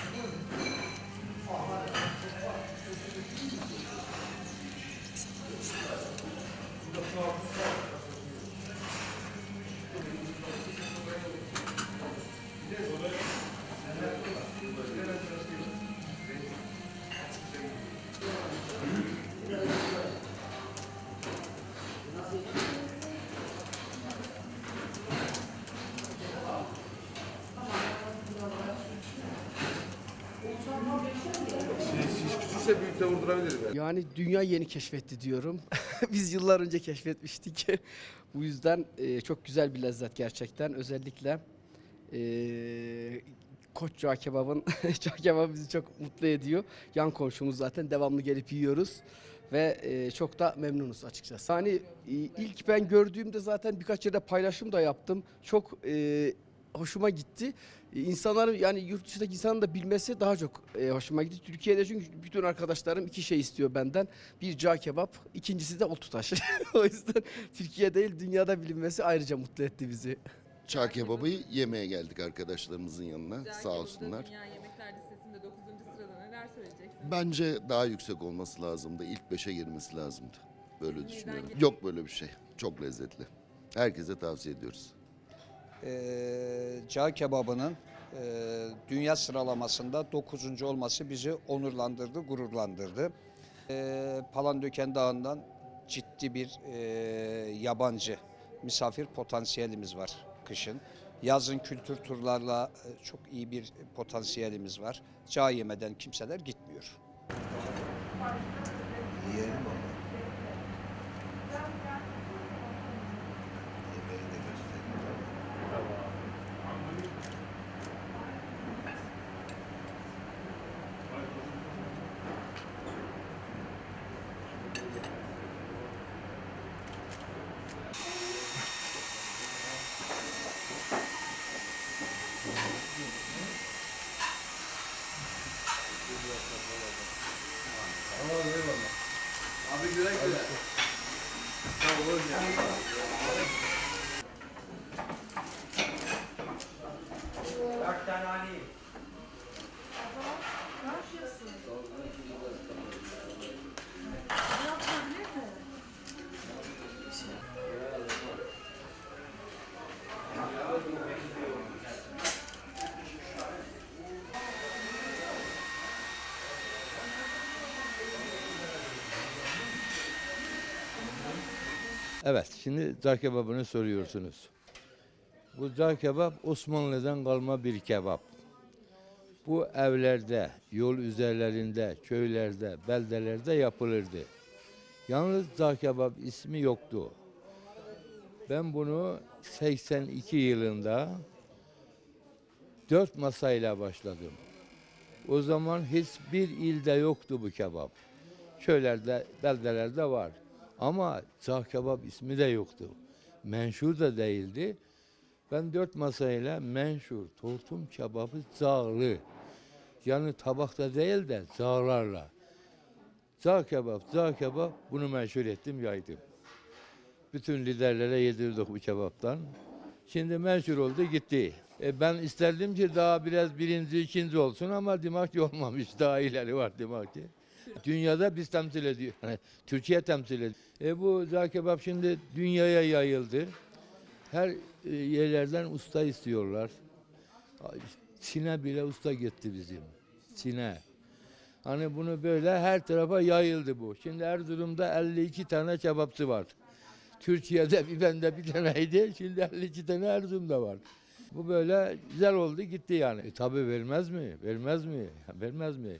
distinto. Şiş küçükse büyükte vurdurabilirim yani. Yani dünya yeni keşfetti diyorum. Biz yıllar önce keşfetmiştik. Bu yüzden e, çok güzel bir lezzet gerçekten. Özellikle e, Koç Cağ Kebab'ın Cağ Kebabı bizi çok mutlu ediyor. Yan komşumuz zaten devamlı gelip yiyoruz. Ve e, çok da memnunuz açıkçası. Hani e, ilk ben gördüğümde zaten birkaç yerde paylaşım da yaptım. Çok e, hoşuma gitti. E, İnsanların yani yurt dışındaki insanın da bilmesi daha çok e, hoşuma gitti. Türkiye'de çünkü bütün arkadaşlarım iki şey istiyor benden. Bir cağ kebap, ikincisi de oltu taşı. o yüzden Türkiye değil dünyada bilinmesi ayrıca mutlu etti bizi. Çağ kebabı yemeye geldik arkadaşlarımızın yanına. Güzel Sağ kebabı olsunlar. Dünya Yemekler Listesi'nde 9. sırada neler söyleyeceksiniz? Bence daha yüksek olması lazımdı. İlk 5'e girmesi lazımdı. Böyle düşünüyorum. Yok böyle bir şey. Çok lezzetli. Herkese tavsiye ediyoruz. Ee, cağ kebabının e, dünya sıralamasında 9. olması bizi onurlandırdı, gururlandırdı. Ee, Palandöken Dağı'ndan ciddi bir e, yabancı misafir potansiyelimiz var kışın. Yazın kültür turlarla e, çok iyi bir potansiyelimiz var. Cağ yemeden kimseler gitmiyor. Yiyelim ama. Yemeği de gösterelim. Abi güle güle. Sağ olun ya. Evet, şimdi cağ kebabını soruyorsunuz. Bu cağ kebap Osmanlı'dan kalma bir kebap. Bu evlerde, yol üzerlerinde, köylerde, beldelerde yapılırdı. Yalnız cağ kebap ismi yoktu. Ben bunu 82 yılında dört masayla başladım. O zaman hiçbir ilde yoktu bu kebap. Köylerde, beldelerde var. Ama cağ kebap ismi de yoktu. Menşur da değildi. Ben dört masayla menşur, tortum kebabı cağlı. Yani tabakta değil de cağlarla. Cağ kebap, cağ kebap bunu menşur ettim, yaydım. Bütün liderlere yedirdik bu kebaptan. Şimdi menşur oldu gitti. E ben isterdim ki daha biraz birinci, ikinci olsun ama demek ki olmamış. Daha ileri var demek ki. Dünyada biz temsil ediyor. Türkiye temsil ediyor. E bu cağ kebap şimdi dünyaya yayıldı. Her e, yerlerden usta istiyorlar. Çin'e bile usta gitti bizim. Çin'e. Hani bunu böyle her tarafa yayıldı bu. Şimdi Erzurum'da 52 tane kebapçı var. Türkiye'de bir bende bir taneydi. Şimdi 52 tane Erzurum'da var. Bu böyle güzel oldu gitti yani. E, tabii vermez mi? Vermez mi? Vermez mi?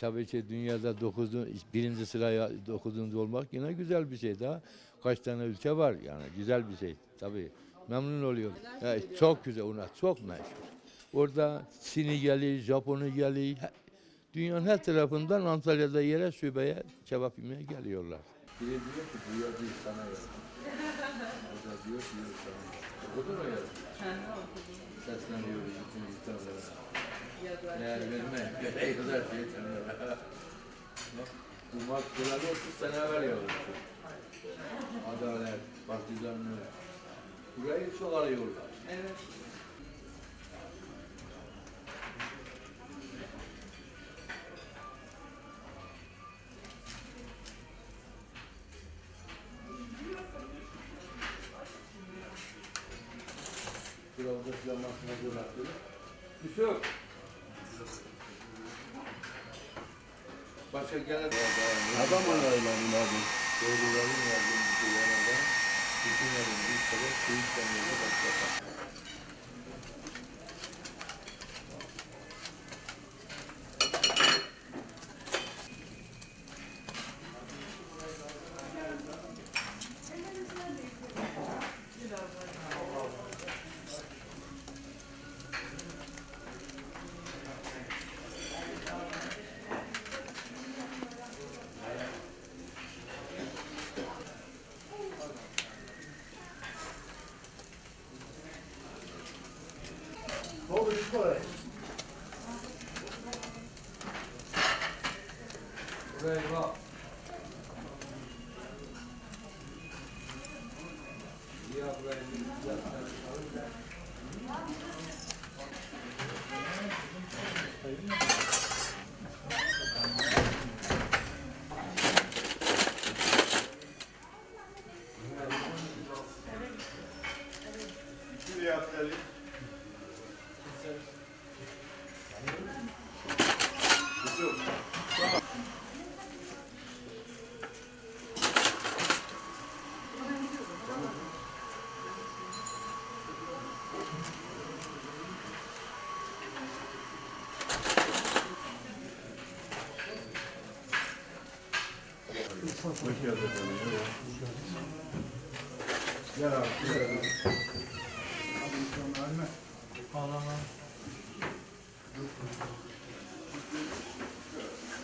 Tabii ki dünyada dokuzun, birinci sıraya dokuzuncu olmak yine güzel bir şey daha. Kaç tane ülke var yani güzel bir şey tabii. Memnun oluyorum. Ya, çok güzel ona çok meşhur. Orada Çin'i geliyor, Japon'u geliyor. Dünyanın her tarafından Antalya'da yere şubeye kebap yemeye geliyorlar. Biri diyor ki bu yer değil sana yer. O da diyor ki yok sana. O da o yer. Sesleniyoruz bütün insanlara verme. Yazar şey sanırım. Umar kralı 30 sene evvel yazıldı. Adalet, partizanlığı. Burayı çok arıyorlar. Evet. Kılavuzda planlaşma zorlattı. Yusuf. Başka gelen Adam ayarlanın abi. Doğruların yardımcısı yanında bütün yardımcı istedik. Kıyık deneyine başlatalım. はリアブライブだったり。Hoş geldin efendim. Gel abi. Allah'ım.